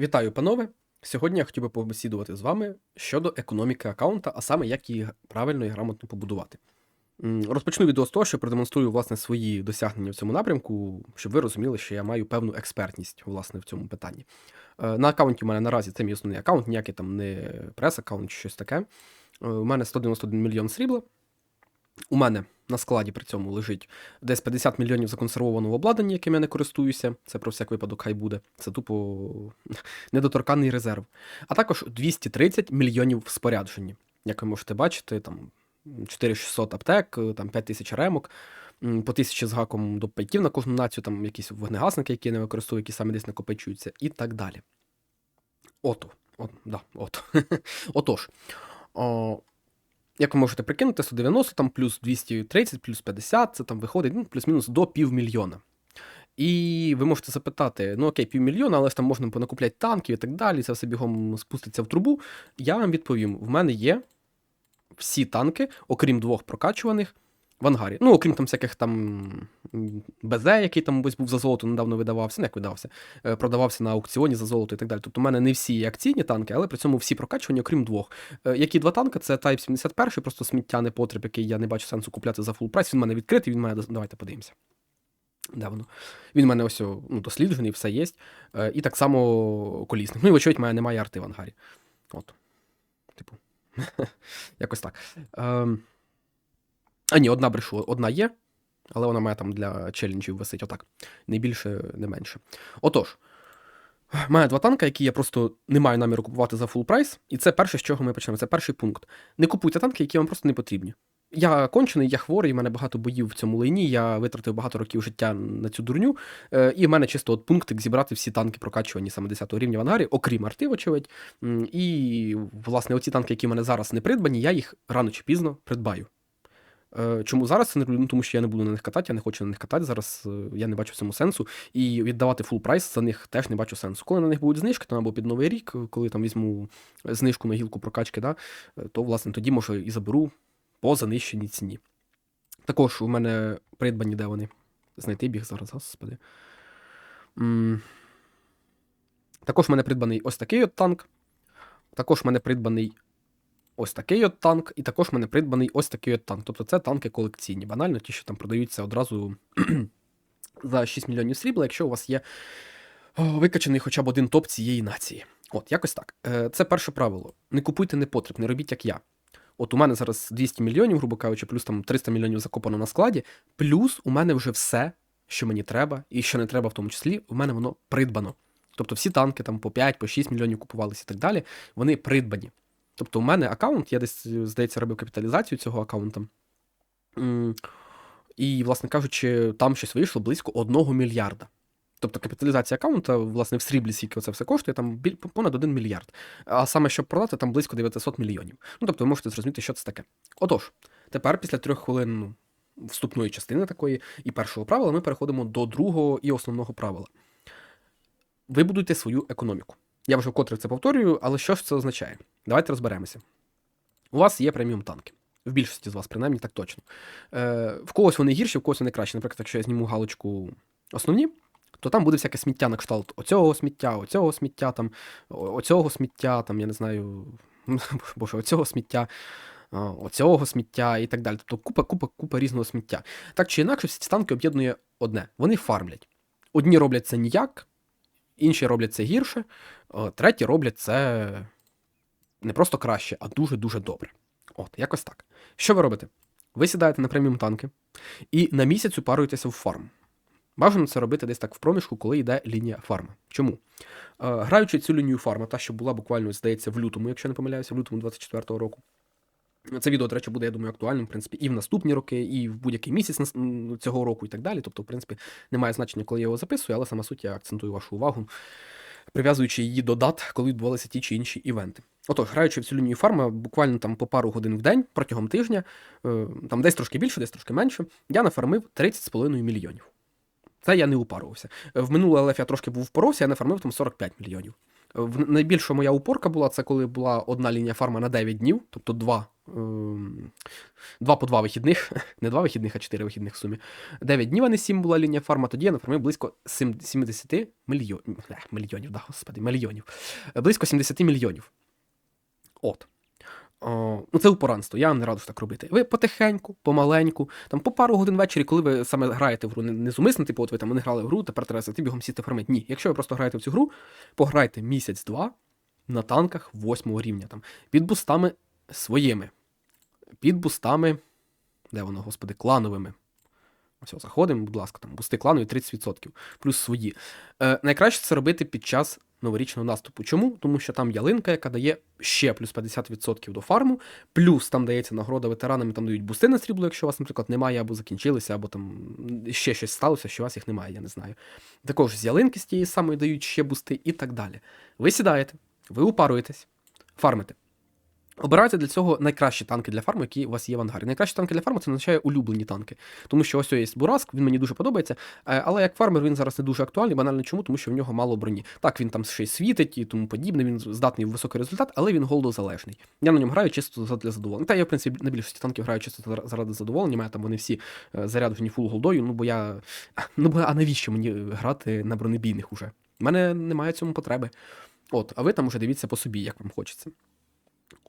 Вітаю, панове! Сьогодні я хотів би побесідувати з вами щодо економіки аккаунта, а саме як її правильно і грамотно побудувати. Розпочну відео з того, що продемонструю власне свої досягнення в цьому напрямку, щоб ви розуміли, що я маю певну експертність власне в цьому питанні. Е, На аккаунті у мене наразі це мій основний аккаунт, ніякий там не прес-аккаунт чи щось таке. Е, У мене 191 мільйон срібла. У мене на складі при цьому лежить десь 50 мільйонів законсервованого обладнання, яким я не користуюся. Це про всяк випадок хай буде. Це тупо недоторканний резерв. А також 230 мільйонів в спорядженні. Як ви можете бачити, там 4600 аптек, там 5000 ремок, по 1000 з гаком до пайтів на кожну націю, там якісь вогнегасники, які я не використовую, які саме десь накопичуються, і так далі. Ото. От, да, от. Отож. Як ви можете прикинути, 190, там плюс 230, плюс 50, це там виходить ну, плюс-мінус до півмільйона. І ви можете запитати: ну окей, півмільйона, але ж там можна понакупляти танків і так далі, це все бігом спуститься в трубу. Я вам відповім: в мене є всі танки, окрім двох прокачуваних, в ангарі. Ну, окрім там всяких там БЗ, який там був за золото, недавно видавався, не як видавався, е, продавався на аукціоні за золото і так далі. Тобто, у мене не всі акційні танки, але при цьому всі прокачувані, окрім двох. Е, Які два танки? Це Type 71, просто сміття не потріб, який я не бачу сенсу купляти за фул прайс. Він в мене відкритий, він мене давайте подивимося. Де воно? Він в мене ось ну, досліджений, все є. Е, І так само колісник. Ну і вочевидь, в немає арти в ангарі. От. Типу. Якось так. Ем... А ні, одна брешу, одна є, але вона має там для челенджів висить отак. Не більше, не менше. Отож, маю два танка, які я просто не маю наміру купувати за фул прайс. І це перше, з чого ми почнемо. Це перший пункт. Не купуйте танки, які вам просто не потрібні. Я кончений, я хворий, в мене багато боїв в цьому лайні, я витратив багато років життя на цю дурню. Е, і в мене чисто от пунктик зібрати всі танки, прокачувані саме 10 рівня в ангарі, окрім арти, вочевидь. М, І, власне, оці танки, які в мене зараз не придбані, я їх рано чи пізно придбаю. Е, Чому зараз це не роблю? Ну, тому що я не буду на них катати, я не хочу на них катати зараз, е, я не бачу в цьому сенсу. І віддавати фул прайс за них теж не бачу сенсу. Коли на них будуть знижки, там або під Новий рік, коли там візьму знижку на гілку прокачки, да, е, то власне тоді може і заберу по занищеній ціні. Також у мене придбані, де вони. Знайти біг зараз, господи. М. Також в мене придбаний ось такий от танк. Також в мене придбаний ось такий от танк, і також в мене придбаний ось такий от танк. Тобто це танки колекційні. Банально, ті, що там продаються одразу за 6 мільйонів срібла, якщо у вас є о, викачаний хоча б один топ цієї нації. От, якось так. Е, Це перше правило. Не купуйте непотріб, не робіть як я. От у мене зараз 200 мільйонів, грубо кажучи, плюс там 300 мільйонів закопано на складі, плюс у мене вже все, що мені треба, і що не треба в тому числі, у мене воно придбано. Тобто всі танки там по 5, по 6 мільйонів купувалися і так далі, вони придбані. Тобто у мене аккаунт, я десь, здається, робив капіталізацію цього аккаунта. І, власне кажучи, там щось вийшло близько 1 мільярда. Тобто капіталізація аккаунта, власне, в сріблі, скільки це все коштує, там біль, понад 1 мільярд. А саме, щоб продати, там близько 900 мільйонів. Ну, тобто ви можете зрозуміти, що це таке. Отож, тепер після трьох хвилин ну, вступної частини такої і першого правила ми переходимо до другого і основного правила. Вибудуйте свою економіку. Я вже вкотре це повторюю, але що ж це означає? Давайте розберемося. У вас є преміум танки. В більшості з вас, принаймні, так точно. Е, в когось вони гірші, в когось вони кращі. Наприклад, якщо я зніму галочку основні, то там буде всяке сміття на кшталт оцього сміття, оцього сміття, там, оцього сміття, там, я не знаю, боже, оцього сміття, оцього сміття і так далі. Тобто купа, купа, купа різного сміття. Так чи інакше, всі ці танки об'єднує одне: вони фармлять. Одні роблять це ніяк, інші роблять це гірше, е, треті роблять це не просто краще, а дуже-дуже добре. От, якось так. Що ви робите? Ви сідаєте на преміум танки і на місяць упаруєтеся в фарм. Бажано це робити десь так в проміжку, коли йде лінія фарма. Чому? Е, граючи цю лінію фарма, та, що була буквально, здається, в лютому, якщо не помиляюся, в лютому 24-го року. Це відео, до речі, буде, я думаю, актуальним, в принципі, і в наступні роки, і в будь-який місяць цього року, і так далі. Тобто, в принципі, немає значення, коли я його записую, але саме суть я акцентую вашу увагу, прив'язуючи її до дат, коли відбувалися ті чи інші івенти. Отож, граючи в цю лінію фарма, буквально там по пару годин в день протягом тижня, е, там десь трошки більше, десь трошки менше, я нафармив 30,5 мільйонів. Це я не упарувався. В минулий ЛФ я трошки був впоровся, я нафармив там 45 мільйонів. В найбільша моя упорка була це коли була одна лінія фарма на 9 днів, тобто два ем, два по два вихідних, не два вихідних, а чотири вихідних в сумі. 9 днів, а не 7 була лінія фарма, тоді я нафармив близько 70 мільйонів. Мільйонів, да, господи, мільйонів. Е, Близько 70 мільйонів. От. О, ну це упоранство, я не раджу так робити. Ви потихеньку, помаленьку, там по пару годин ввечері, коли ви саме граєте в гру, не, не зумисно, типу, от ви там не грали в гру, тепер треба зайти бігом сісти фармити. Ні. Якщо ви просто граєте в цю гру, пограйте місяць-два на танках восьмого рівня, там, під бустами своїми, під бустами, де воно, господи, клановими. Ось, заходимо, будь ласка, там бусти кланові 30%, плюс свої. Е, найкраще це робити під час новорічного наступу. Чому? Тому що там ялинка, яка дає ще плюс 50% до фарму, плюс там дається нагорода ветеранам, там дають бусти на срібло, якщо у вас, наприклад, немає, або закінчилися, або там ще щось сталося, що у вас їх немає, я не знаю. Також з ялинки з тієї самої дають ще бусти і так далі. Ви сідаєте, ви упаруєтесь, фармите. Обирайте для цього найкращі танки для фарму, які у вас є в ангарі. Найкращі танки для фарму це означає улюблені танки. Тому що ось є Бураск, він мені дуже подобається. е, Але як фармер він зараз не дуже актуальний, банально чому? Тому що в нього мало броні. Так, він там ще й світить і тому подібне, він здатний в високий результат, але він голдозалежний. Я на ньому граю чисто для задоволення. Та я, в принципі, на більшості танків граю чисто заради задоволення. Мене там вони всі е, заряджені фул голдою. Ну бо я. Ну бо а навіщо мені грати на бронебійних уже? У мене немає цьому потреби. От, а ви там уже дивіться по собі, як вам хочеться.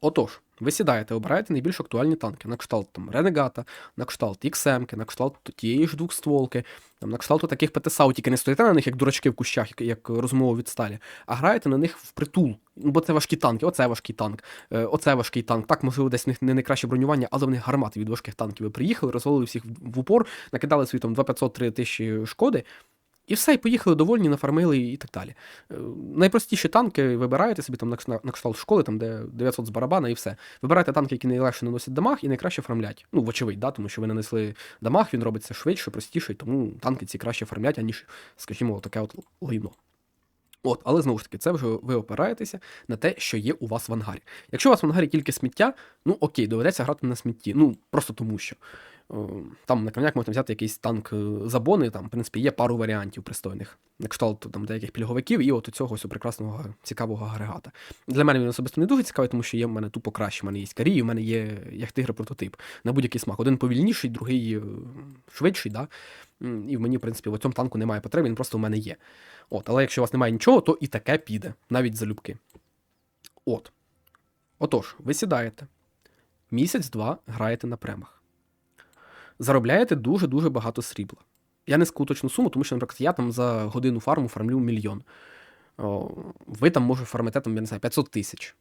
Отож, ви сідаєте, обираєте найбільш актуальні танки на кшталт там Ренегата, на кшталт XM, на кшталт тієї ж двохстволки, там, на кшталт таких ПТСАУ, тільки не стоїте на них, як дурачки в кущах, як, як розмова від сталі, а граєте на них впритул. Ну, бо це важкі танки, оце важкий танк, е, оце важкий танк. Так, можливо, десь в них не найкраще бронювання, але в них гармати від важких танків. Ви приїхали, розвалили всіх в в упор, накидали свої там 2500-3 тисячі шкоди. І все, і поїхали довольні, нафармили і так далі. Е, Найпростіші танки вибираєте собі там на, кшталт школи, там де 900 з барабана і все. Вибирайте танки, які найлегше наносять дамаг і найкраще фармлять. Ну, вочевидь, да, тому що ви нанесли дамаг, він робиться швидше, простіше, тому танки ці краще фармлять, аніж, скажімо, таке от лайно. От, але знову ж таки, це вже ви опираєтеся на те, що є у вас в ангарі. Якщо у вас в ангарі тільки сміття, ну окей, доведеться грати на смітті. Ну, просто тому що. Е, Там на камняк можна взяти якийсь танк е, забони, там, в принципі, є пару варіантів пристойних. На кшталт там, деяких пільговиків і от у цього ось прекрасного цікавого агрегата. Для мене він особисто не дуже цікавий, тому що є в мене тупо краще. У мене є карії, у мене є як тигра прототип. На будь-який смак. Один повільніший, другий е, швидший, да? І в мені, в принципі, в цьому танку немає потреби, він просто у мене є. От, але якщо у вас немає нічого, то і таке піде, навіть залюбки. От. Отож, ви сідаєте. Місяць-два граєте на премах. Заробляєте дуже-дуже багато срібла. Я не скажу точну суму, тому що, наприклад, я там за годину фарму фармлю мільйон. Ви там може фармите там, я не знаю, 500 тисяч.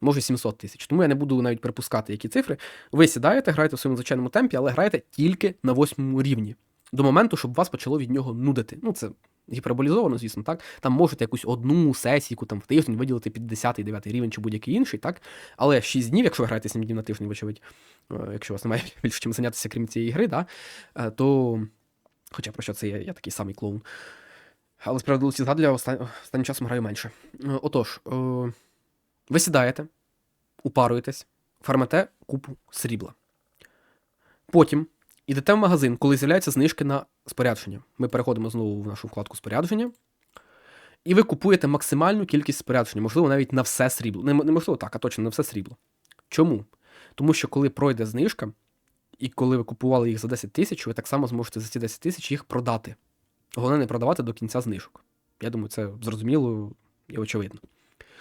Може 700 тисяч. Тому я не буду навіть припускати, які цифри. Ви сідаєте, граєте в своєму звичайному темпі, але граєте тільки на восьмому рівні. До моменту, щоб вас почало від нього нудити. Ну, це гіперболізовано, звісно, так. Там можете якусь одну сесійку там в тиждень виділити під 10-9 рівень чи будь-який інший, так. Але 6 днів, якщо ви граєте 7 днів на тиждень, вочевидь, е, якщо у вас немає більше чим зайнятися, крім цієї гри, да, е, то. Хоча про що це я, я такий самий клоун. Але справедливості згадую, остан... останнім часом граю менше. Е, Отож, ви сідаєте, упаруєтесь, фармите купу срібла. Потім ідете в магазин, коли з'являються знижки на спорядження. Ми переходимо знову в нашу вкладку спорядження. І ви купуєте максимальну кількість спорядження, можливо, навіть на все срібло. Не- Неможливо так, а точно на все срібло. Чому? Тому що коли пройде знижка, і коли ви купували їх за 10 тисяч, ви так само зможете за ці 10 тисяч їх продати. Головне не продавати до кінця знижок. Я думаю, це зрозуміло і очевидно.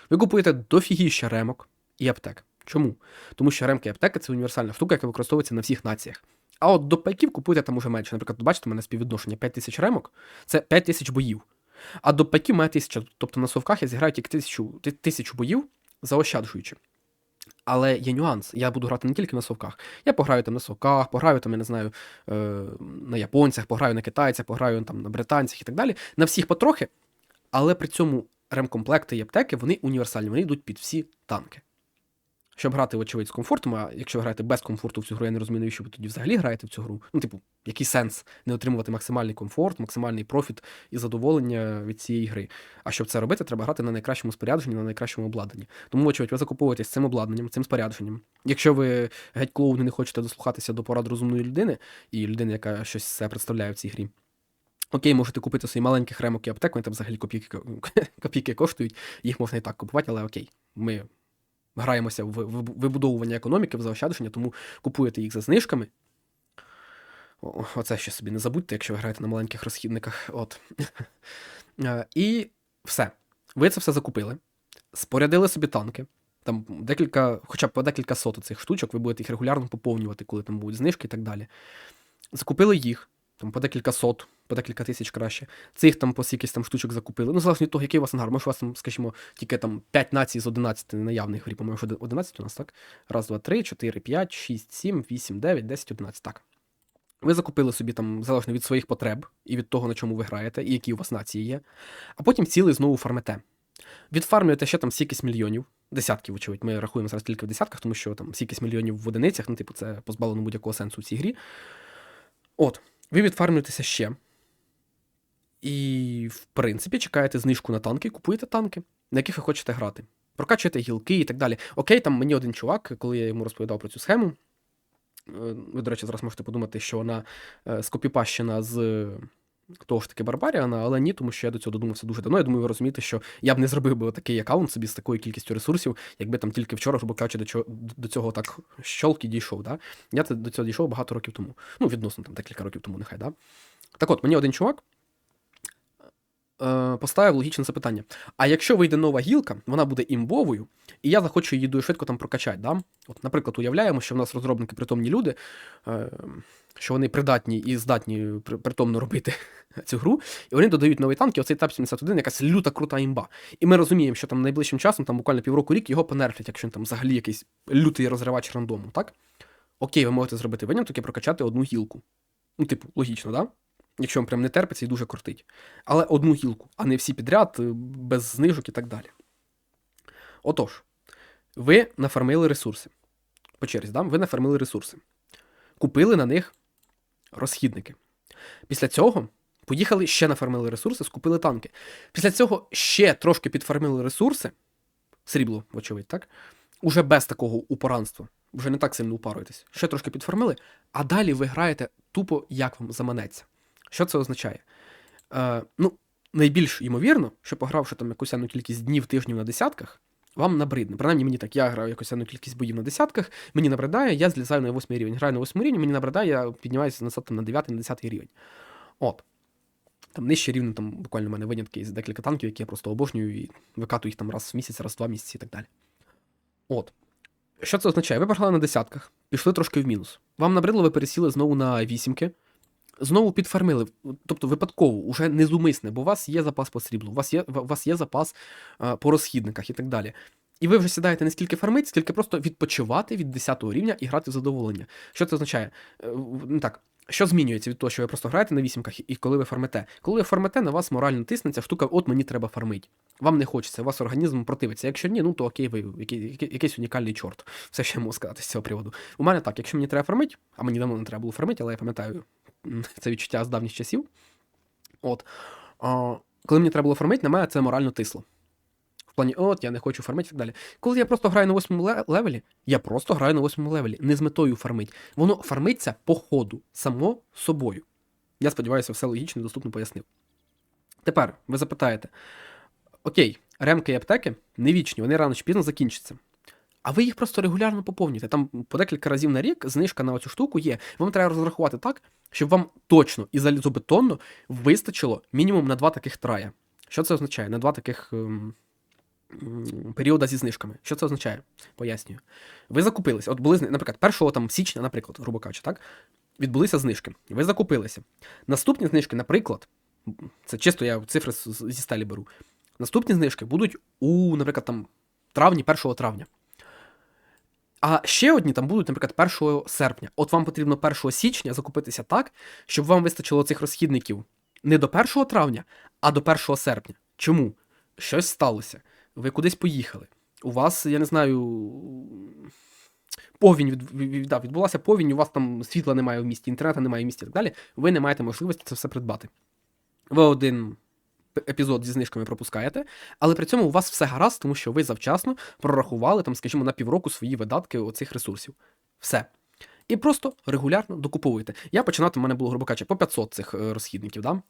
Ви купуєте дофігіща ремок і аптек. Чому? Тому що ремки і аптеки це універсальна штука, яка використовується на всіх націях. А от до пайків купуєте там уже менше. Наприклад, бачите, у мене співвідношення 5 тисяч ремок це 5 тисяч боїв. А до пайків має тисяча. Тобто на совках я зіграю тільки тисячу, тисячу боїв, заощаджуючи. Але є нюанс. Я буду грати не тільки на совках. Я пограю там на совках, пограю там, я не знаю, е, на японцях, пограю на китайцях, пограю там на британцях і так далі. На всіх потрохи, але при цьому ремкомплекти і аптеки вони універсальні, вони йдуть під всі танки. Щоб грати, вочевидь, з комфортом, а якщо ви граєте без комфорту в цю гру, я не розумію, навіщо ви тоді взагалі граєте в цю гру. Ну, типу, який сенс не отримувати максимальний комфорт, максимальний профіт і задоволення від цієї гри. А щоб це робити, треба грати на найкращому спорядженні, на найкращому обладнанні. Тому, вочевидь, ви закуповуєтесь цим обладнанням, цим спорядженням. Якщо ви геть клоуни не хочете дослухатися до порад розумної людини і людини, яка щось себе представляє в цій грі. Окей, можете купити свої маленьких ремок і аптек, вони там взагалі копійки, копійки коштують, їх можна і так купувати, але окей, ми граємося в вибудовування економіки, в заощадження, тому купуєте їх за знижками. Оце ще собі не забудьте, якщо ви граєте на маленьких розхідниках. От. Е, І все. Ви це все закупили, спорядили собі танки. Там декілька, хоча б по декілька сот цих штучок, ви будете їх регулярно поповнювати, коли там будуть знижки і так далі. Закупили їх, там по декілька сот, по декілька тисяч краще. Цих там по скількись там штучок закупили. Ну, залежно від того, який у вас ангар. Може, у вас там, скажімо, тільки там 5 націй з 11 наявних грі, по-моєму, що 11 у нас, так? Раз, два, три, 4, 5, 6, 7, 8, 9, 10, 11. Так. Ви закупили собі там залежно від своїх потреб і від того, на чому ви граєте, і які у вас нації є. А потім ціли знову фармите. Відфармлюєте ще там стількись мільйонів, десятків, очевидь. Ми рахуємо зараз тільки в десятках, тому що там стількись мільйонів в одиницях, ну, типу, це позбавлено будь-якого сенсу в цій грі. От, ви відфармлюєтеся ще. І, в принципі, чекаєте знижку на танки, купуєте танки, на яких ви хочете грати. Прокачуєте гілки і так далі. Окей, там мені один чувак, коли я йому розповідав про цю схему. е, Ви, до речі, зараз можете подумати, що вона е, скопіпащена з того ж таки Барбаріана, але ні, тому що я до цього додумався дуже давно. Я думаю, ви розумієте, що я б не зробив би такий аккаунт собі з такою кількістю ресурсів, якби там тільки вчора, грубо кажучи, до цього, до цього так щолки дійшов. Да? Я до цього дійшов багато років тому. Ну, відносно там декілька років тому, нехай, да? Так от, мені один чувак е, поставив логічне запитання: а якщо вийде нова гілка, вона буде імбовою, і я захочу її дуже швидко там прокачати. Да? От, наприклад, уявляємо, що в нас розробники притомні люди, е, що вони придатні і здатні притомно робити цю гру, і вони додають новий танк, і оцей ТАП 71 якась люта крута імба. І ми розуміємо, що там найближчим часом, там буквально півроку рік, його понерфлять, якщо він там взагалі якийсь лютий розривач рандому, так? Окей, ви можете зробити виняток і прокачати одну гілку. Ну, типу, логічно, да? Якщо вам прям не терпиться і дуже кортить. Але одну гілку, а не всі підряд, е, без знижок і так далі. Отож, ви нафармили ресурси. По черзі, да? ви нафармили ресурси. Купили на них розхідники. Після цього поїхали ще нафармили ресурси, скупили танки. Після цього ще трошки підфармили ресурси, срібло, вочевидь, так? Уже без такого упоранства. Вже не так сильно упаруєтесь. Ще трошки підфармили, а далі ви граєте тупо, як вам заманеться. Що це означає? Е, ну, найбільш ймовірно, що погравши там якусь кількість днів, тижнів на десятках, вам набридне. Принаймні мені так, я граю якусь одну кількість боїв на десятках, мені набридає, я злізаю на восьмий рівень. Граю на восьмий рівень, мені набридає, я піднімаюся назад там, на 9 на 10 рівень. От. Там нижче рівень, там буквально в мене винятки з декілька танків, які я просто обожнюю і викатую їх там раз в місяць, раз в два місяці і так далі. От. Що це означає? Ви програли на десятках, пішли трошки в мінус. Вам набридло, ви пересіли знову на вісімки, знову підфармили, тобто випадково, уже незумисне, бо у вас є запас по сріблу, у вас є, у вас є запас а, по розхідниках і так далі. І ви вже сідаєте не скільки фармить, скільки просто відпочивати від 10 рівня і грати в задоволення. Що це означає? Е, Ну так, що змінюється від того, що ви просто граєте на вісімках і коли ви фармите? Коли ви фармите, на вас морально тисне ця штука, от мені треба фармити. Вам не хочеться, у вас організм противиться. Якщо ні, ну то окей, ви який, який- якийсь унікальний чорт. Все ще можу сказати з цього приводу. У мене так, якщо мені треба фармити, а мені давно не треба було фармити, але я пам'ятаю це відчуття з давніх часів. От. А, коли мені треба було фармити, на мене це морально тисло. В плані, от, я не хочу фармити і так далі. Коли я просто граю на восьмому левелі, я просто граю на восьмому левелі, не з метою фармить. Воно фармиться по ходу, само собою. Я сподіваюся, все логічно і доступно пояснив. Тепер ви запитаєте: окей, ремки і аптеки не вічні, вони рано чи пізно закінчаться. А ви їх просто регулярно поповнюєте. Там по декілька разів на рік знижка на цю штуку є. Вам треба розрахувати так, щоб вам точно і залізобетонно вистачило мінімум на два таких трая. Що це означає? На два таких ем, періода зі знижками. Що це означає? Пояснюю. Ви закупилися. От були, наприклад, 1 там, січня, наприклад, грубо кажучи, так? Відбулися знижки. Ви закупилися. Наступні знижки, наприклад, це чисто я цифри зі стелі беру. Наступні знижки будуть у, наприклад, там травні, 1 травня. А ще одні там будуть, наприклад, 1 серпня. От вам потрібно 1 січня закупитися так, щоб вам вистачило цих розхідників не до 1 травня, а до 1 серпня. Чому? Щось сталося. Ви кудись поїхали. У вас, я не знаю. Повінь від, від, да, відбулася повінь, у вас там світла немає в місті, інтернету немає в місті і так далі. Ви не маєте можливості це все придбати. Ви один епізод зі знижками пропускаєте, але при цьому у вас все гаразд, тому що ви завчасно прорахували, там, скажімо, на півроку свої видатки оцих ресурсів. Все. І просто регулярно докуповуєте. Я починав, у мене було, грубо кажучи, по 500 цих е, розхідників, да?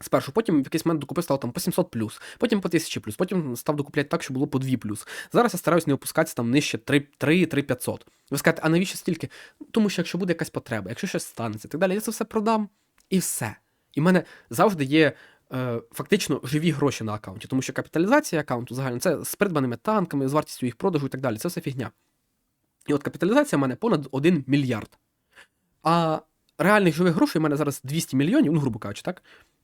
Спершу, потім в якийсь момент докупив став там по 700 плюс, потім по 1000 плюс, потім став докупляти так, що було по 2 плюс. Зараз я стараюсь не опускатися там нижче 3 3 3500. Ви скажете, а навіщо стільки? Тому що якщо буде якась потреба, якщо щось станеться і так далі, я це все продам і все. І в мене завжди є фактично живі гроші на аккаунті, тому що капіталізація аккаунту загально це з придбаними танками, з вартістю їх продажу і так далі. Це все фігня. І от капіталізація в мене понад 1 мільярд. А реальних живих грошей у мене зараз 200 мільйонів, ну, грубо кажучи, так?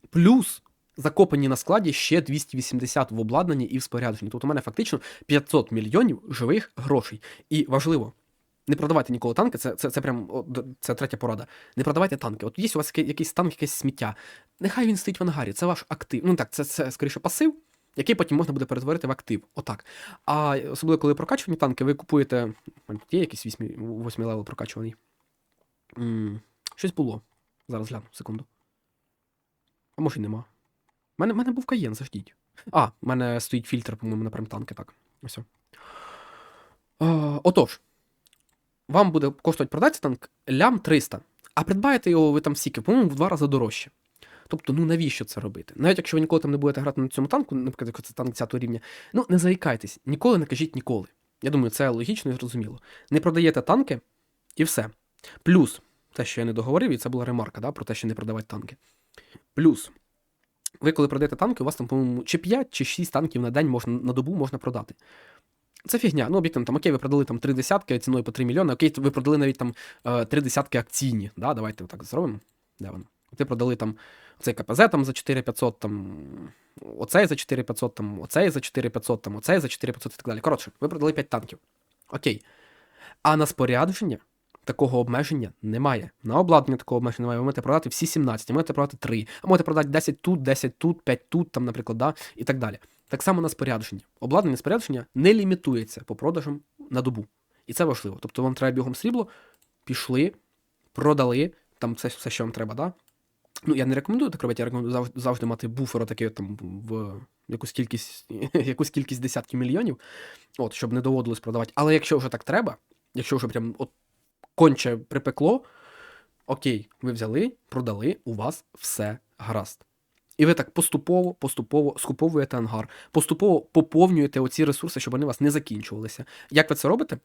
Плюс закопані на складі ще 280 в обладнанні і в спорядженні. Тобто у мене фактично 500 мільйонів живих грошей. І важливо, не продавайте ніколи танки, це це, це прям це третя порада. Не продавайте танки. От є у вас якийсь танк, якесь сміття. Нехай він стоїть в ангарі, це ваш актив. Ну так, це, це скоріше пасив, який потім можна буде перетворити в актив. Отак. А особливо, коли прокачувані танки, ви купуєте. Є якийсь 8 левел прокачуваний. М-м, щось було. Зараз гляну, секунду. А може й нема. У мене, мене був каєн, заждіть. А, в мене стоїть фільтр, по-моєму, на прям танки, так. Ось. Отож, вам буде коштувати продати танк лям 300, а придбаєте його ви там стільки, по-моєму, в два рази дорожче. Тобто, ну навіщо це робити? Навіть якщо ви ніколи там не будете грати на цьому танку, наприклад, якщо це танк 10 рівня, ну не заїкайтесь, ніколи не кажіть ніколи. Я думаю, це логічно і зрозуміло. Не продаєте танки і все. Плюс, те, що я не договорив, і це була ремарка, да, про те, що не продавати танки. Плюс, ви коли продаєте танки, у вас там, по-моєму, чи 5, чи 6 танків на день можна на добу можна продати. Це фігня. Ну, об'єктивно, там, окей, ви продали там три десятки ціною по 3 мільйони, окей, ви продали навіть там е, три десятки акційні. Да? Давайте так зробимо. Де воно? Ви продали там цей КПЗ там за 4500, там оцей за 4500, там оцей за 4500, там оцей за 4500 і так далі. Коротше, ви продали 5 танків. Окей. А на спорядження такого обмеження немає. На обладнання такого обмеження немає. Ви можете продати всі 17, а можете продати 3, а можете продати 10 тут, 10 тут, 5 тут, там, наприклад, да, і так далі. Так само на спорядження. Обладнання спорядження не лімітується по продажам на добу. І це важливо. Тобто вам треба бігом срібло, пішли, продали, там все, все що вам треба, да? Ну, я не рекомендую так робити, я рекомендую завжди, мати буфер такий там в якусь кількість якусь кількість десятків мільйонів, от, щоб не доводилось продавати. Але якщо вже так треба, якщо вже прям от конче припекло, окей, ви взяли, продали, у вас все гаразд. І ви так поступово, поступово скуповуєте ангар, поступово поповнюєте оці ресурси, щоб вони у вас не закінчувалися. Як ви це робите?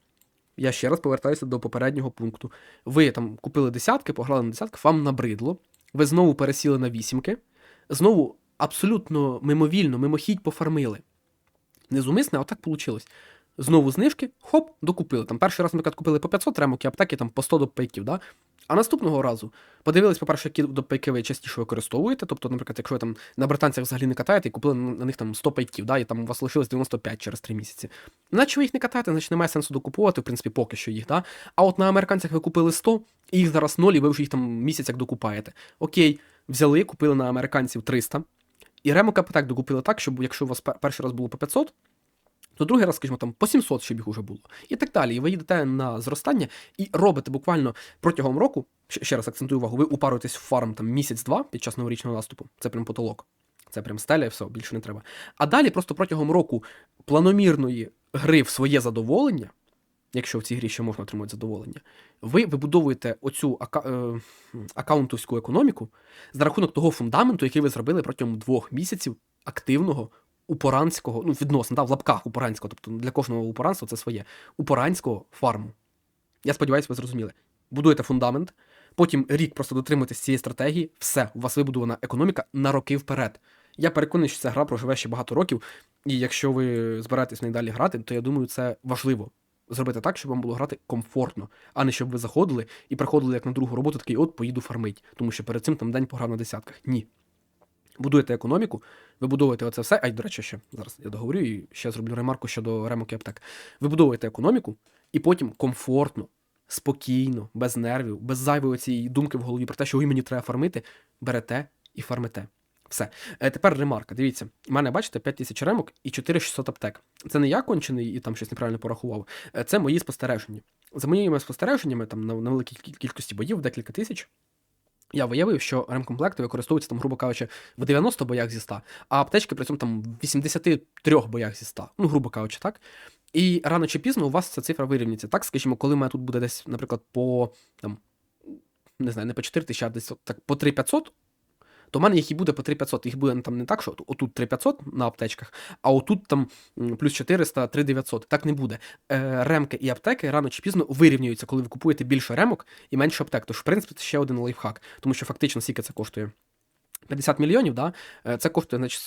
Я ще раз повертаюся до попереднього пункту. Ви там купили десятки, пограли на десятки, вам набридло, ви знову пересіли на вісімки, знову абсолютно мимовільно, мимохідь пофармили. Незумисне, а отак вийшло. Знову знижки, хоп, докупили. Там перший раз, наприклад, купили по 500 ремок і аптеки там по 100 допайків. Да? А наступного разу подивились, по-перше, які допайки ви частіше використовуєте. Тобто, наприклад, якщо ви там на британцях взагалі не катаєте і купили на них там 100 пайків, да, і там у вас лишилось 95 через 3 місяці. Наче ви їх не катаєте, значить немає сенсу докуповувати, в принципі, поки що їх. Да? А от на американцях ви купили 100, і їх зараз 0, і ви вже їх там місяць як докупаєте. Окей, взяли, купили на американців 300. І ремок аптек докупили так, щоб якщо у вас перший раз було по 500, то другий раз, скажімо, там по 700, щоб їх уже було. І так далі. І ви їдете на зростання і робите буквально протягом року, ще раз акцентую увагу, ви упаруєтесь в фарм там місяць-два під час новорічного наступу. Це прям потолок. Це прям стеля і все, більше не треба. А далі просто протягом року планомірної гри в своє задоволення, якщо в цій грі ще можна отримати задоволення, ви вибудовуєте оцю ака... е... аккаунтовську економіку за рахунок того фундаменту, який ви зробили протягом двох місяців активного упоранського, ну, відносно, да, в лапках упоранського, тобто для кожного упоранства це своє, упоранського фарму. Я сподіваюся, ви зрозуміли. Будуєте фундамент, потім рік просто дотримуєтесь цієї стратегії, все, у вас вибудована економіка на роки вперед. Я переконаний, що ця гра проживе ще багато років, і якщо ви збираєтесь найдалі грати, то я думаю, це важливо. Зробити так, щоб вам було грати комфортно, а не щоб ви заходили і приходили як на другу роботу, такий от поїду фармить, тому що перед цим там день пограв на десятках. Ні будуєте економіку, вибудовуєте оце все. А до речі, ще зараз я договорю і ще зроблю ремарку щодо ремок і аптек. Вибудовуєте економіку і потім комфортно, спокійно, без нервів, без зайвої цієї думки в голові про те, що ви мені треба фармити, берете і фармите. Все. Е, Тепер ремарка. Дивіться, у мене, бачите, 5 тисяч ремок і 4600 аптек. Це не я кончений і там щось неправильно порахував. Е, це мої спостереження. За моїми спостереженнями, там на великій кількості боїв, декілька тисяч. Я виявив, що ремкомплекти використовуються там, грубо кажучи, в 90 боях зі 100, а аптечки при цьому там в 83 боях зі 100, ну, грубо кажучи, так. І рано чи пізно у вас ця цифра вирівняться. Так, скажімо, коли мене тут буде десь, наприклад, по там, не знаю, не по 4 тисячі, а десь так, по 3500, то в мене їх і буде по 3500. Їх буде там не так, що отут 3500 на аптечках, а отут там плюс 400, 3900. Так не буде. Е, ремки і аптеки рано чи пізно вирівнюються, коли ви купуєте більше ремок і менше аптек. Тож, в принципі, це ще один лайфхак, тому що фактично скільки це коштує? 50 мільйонів, да? е, це коштує значить,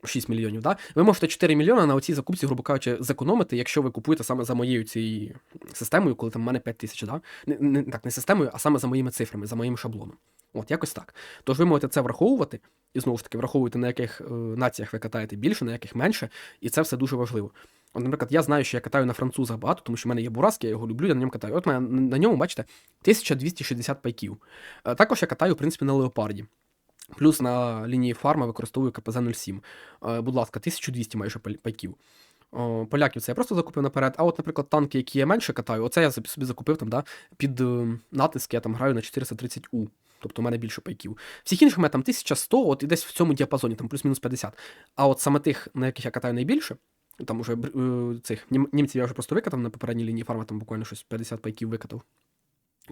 46 мільйонів. Да? Ви можете 4 мільйони на оцій закупці, грубо кажучи, зекономити, якщо ви купуєте саме за моєю цією системою, коли там в мене 5 тисяч. Да? Не, не, так, не системою, а саме за моїми цифрами, за моїм шаблоном. От, якось так. Тож ви можете це враховувати, і знову ж таки, враховуйте, на яких е, націях ви катаєте більше, на яких менше, і це все дуже важливо. От, наприклад, я знаю, що я катаю на французах багато, тому що в мене є Бураски, я його люблю, я на ньому катаю. От на ньому, бачите, 1260 пайків. Е, Також я катаю, в принципі, на леопарді. Плюс на лінії фарма використовую КПЗ-07. Е, Будь ласка, 1200 майже пайків. Поляків це я просто закупив наперед. А от, наприклад, танки, які я менше катаю, оце я собі закупив там, да, під е, натиск, я там граю на 430У. Тобто у мене більше пайків. Всіх інших у мене там 1100, от і десь в цьому діапазоні, там плюс-мінус 50. А от саме тих, на яких я катаю найбільше, там уже е, цих німців я вже просто викатав на попередній лінії фарма, там буквально щось 50 пайків викатав.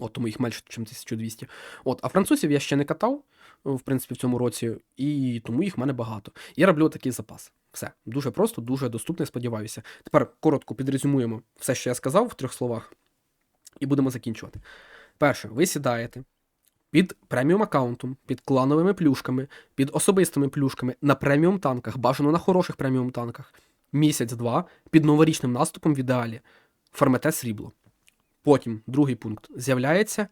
От тому їх менше, ніж 1200. От, а французів я ще не катав, е, в принципі, в цьому році, і тому їх в мене багато. Я роблю такий запас. Все. Дуже просто, дуже доступно, сподіваюся. Тепер коротко підрезюмуємо все, що я сказав в трьох словах, і будемо закінчувати. Перше, ви сідаєте під преміум аккаунтом, під клановими плюшками, під особистими плюшками на преміум танках, бажано на хороших преміум танках. Місяць-два під новорічним наступом в ідеалі. Фармете срібло. Потім, другий пункт, з'являється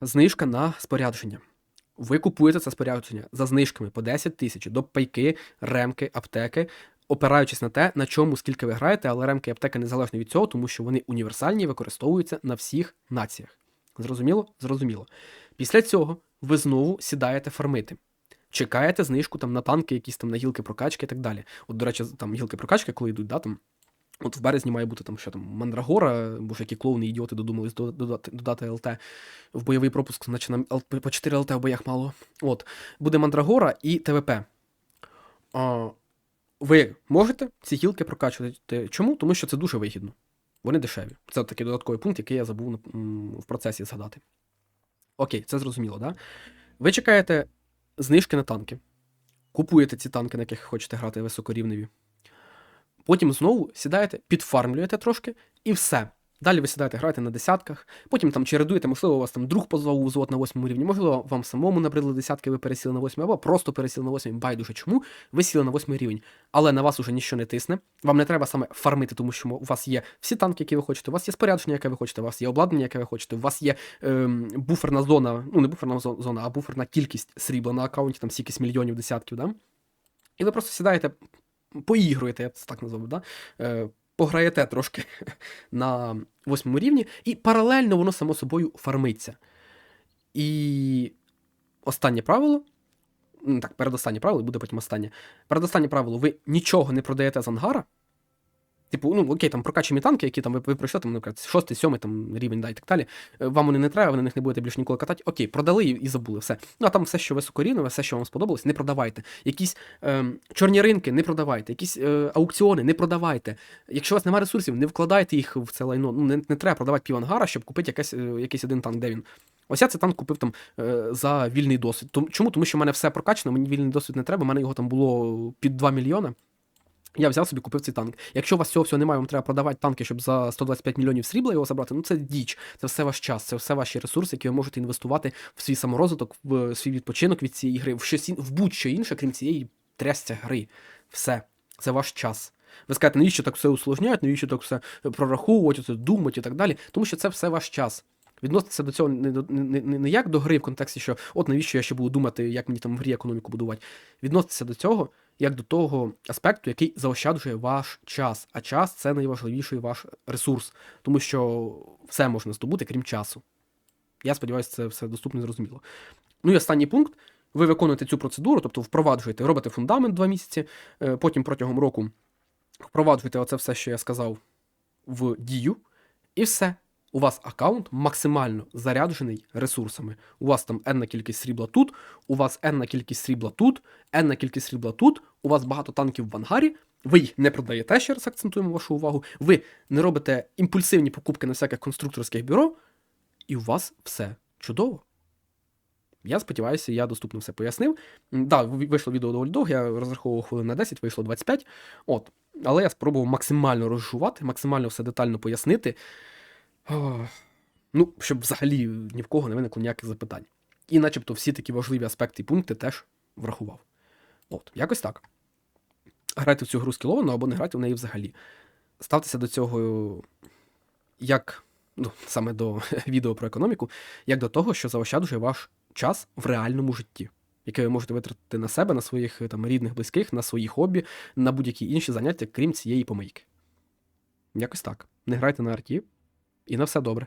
знижка на спорядження. Ви купуєте це спорядження за знижками по 10 тисяч до пайки, ремки, аптеки, опираючись на те, на чому скільки ви граєте, але ремки і аптека незалежно від цього, тому що вони універсальні і використовуються на всіх націях. Зрозуміло? Зрозуміло. Після цього ви знову сідаєте фармити. Чекаєте знижку там на танки, якісь там на гілки прокачки і так далі. От, до речі, там гілки прокачки, коли йдуть, да, там, от в березні має бути там що там, Мандрагора, бо ж які клоуни ідіоти додумались додати, додати ЛТ в бойовий пропуск, значить нам по 4 ЛТ в боях мало. От. Буде Мандрагора і ТВП. А, ви можете ці гілки прокачувати. Чому? Тому що це дуже вигідно. Вони дешеві. Це такий додатковий пункт, який я забув в процесі згадати. Окей, це зрозуміло, да? Ви чекаєте знижки на танки. Купуєте ці танки, на яких хочете грати високорівневі. Потім знову сідаєте, підфармлюєте трошки, і все. Далі ви сідаєте, граєте на десятках, потім там чередуєте, можливо, у вас там друг позвав у взвод на восьмому рівні, можливо, вам самому набридли десятки, ви пересіли на восьмий, або просто пересіли на восьмий, байдуже чому, ви сіли на восьмий рівень. Але на вас уже нічого не тисне. Вам не треба саме фармити, тому що у вас є всі танки, які ви хочете, у вас є спорядження, яке ви хочете, у вас є обладнання, яке ви хочете, у вас є ем, буферна зона, ну не буферна зона, а буферна кількість срібла на аккаунті, там стількись мільйонів, десятків, да? І ви просто сідаєте, поігруєте, я це так назову, да? Е, пограєте трошки на восьмому рівні, і паралельно воно само собою фармиться. І останнє правило. Так, передостаннє правило, буде потім останнє. Передостаннє правило: ви нічого не продаєте з ангара. Типу, ну окей, там прокачені танки, які там ви, ви пройшли, там, наприклад, шостий, сьомий там, рівень, да, і так далі. Е, Вам вони не треба, ви на них не будете більше ніколи катати. Окей, продали і, забули все. Ну а там все, що високорівневе, все, що вам сподобалось, не продавайте. Якісь ем, чорні ринки не продавайте, якісь е, аукціони не продавайте. Якщо у вас немає ресурсів, не вкладайте їх в це лайно. Ну, не, не треба продавати пів ангара, щоб купити якесь, е, якийсь один танк, де він. Ось я цей танк купив там е, за вільний досвід. Тому, чому? Тому що в мене все прокачано, мені вільний досвід не треба, в мене його там було під 2 мільйони. Я взяв собі, купив цей танк. Якщо у вас цього всього немає, вам треба продавати танки, щоб за 125 мільйонів срібла його забрати. Ну це діч, це все ваш час, це все ваші ресурси, які ви можете інвестувати в свій саморозвиток, в свій відпочинок від цієї гри, в щось в будь-що інше, крім цієї трясця гри. Все, це ваш час. Ви скажете, навіщо так все усложняють, навіщо так все прораховувати, це думати і так далі. Тому що це все ваш час. Відноситися до цього не, не, не, не як до гри в контексті, що от навіщо я ще буду думати, як мені там в грі економіку будувати. Відноситися до цього як до того аспекту, який заощаджує ваш час. А час це найважливіший ваш ресурс, тому що все можна здобути, крім часу. Я сподіваюся, це все доступно і зрозуміло. Ну і останній пункт. Ви виконуєте цю процедуру, тобто впроваджуєте, робите фундамент два місяці, е, потім протягом року впроваджуєте оце все, що я сказав, в дію, і все. У вас аккаунт максимально заряджений ресурсами. У вас там енна кількість срібла тут, у вас енна кількість срібла тут, енна кількість срібла тут, у вас багато танків в ангарі, ви їх не продаєте, ще раз акцентуємо вашу увагу, ви не робите імпульсивні покупки на всяких конструкторських бюро, і у вас все чудово. Я сподіваюся, я доступно все пояснив. Так, да, вийшло відео доволі довге, я розраховував хвилин на 10, вийшло 25. От. Але я спробував максимально розжувати, максимально все детально пояснити. Ну, щоб взагалі ні в кого не виникло ніяких запитань. І начебто всі такі важливі аспекти і пункти теж врахував. От, якось так. Грайте в цю гру скіловано або не грайте в неї взагалі. Ставтеся до цього як ну, саме до відео про економіку, як до того, що заощаджує ваш час в реальному житті, яке ви можете витратити на себе, на своїх там рідних, близьких, на свої хобі, на будь-які інші заняття, крім цієї помийки. Якось так. Не грайте на арті, і на все добре.